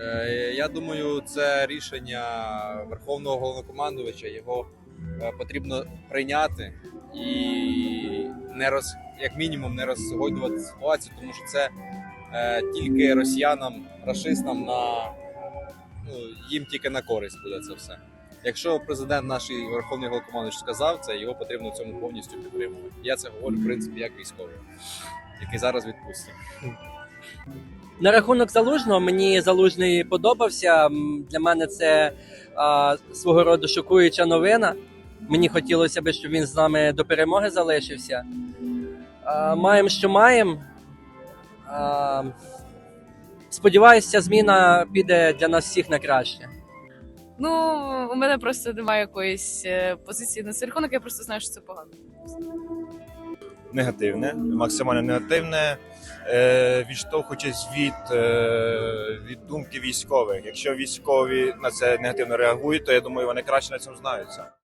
Е, Я думаю, це рішення Верховного головнокомандувача. Його е, потрібно прийняти і не роз, як мінімум не розгойдувати ситуацію, тому що це е, тільки росіянам, рашистам на ну, їм тільки на користь буде це все. Якщо президент наш Верховний головнокомандувач сказав це, його потрібно в цьому повністю підтримувати. Я це говорю, в принципі, як військовий, який зараз відпустить. На рахунок залужного мені залужний подобався. Для мене це а, свого роду шокуюча новина. Мені хотілося б, щоб він з нами до перемоги залишився. Маємо, що маємо. А, сподіваюся, зміна піде для нас всіх на краще. Ну, у мене просто немає якоїсь е, позиції на цей рахунок, я просто знаю, що це погано. Негативне, максимально негативне, е, відштовхуючись від, е, від думки військових. Якщо військові на це негативно реагують, то я думаю, вони краще на цьому знаються.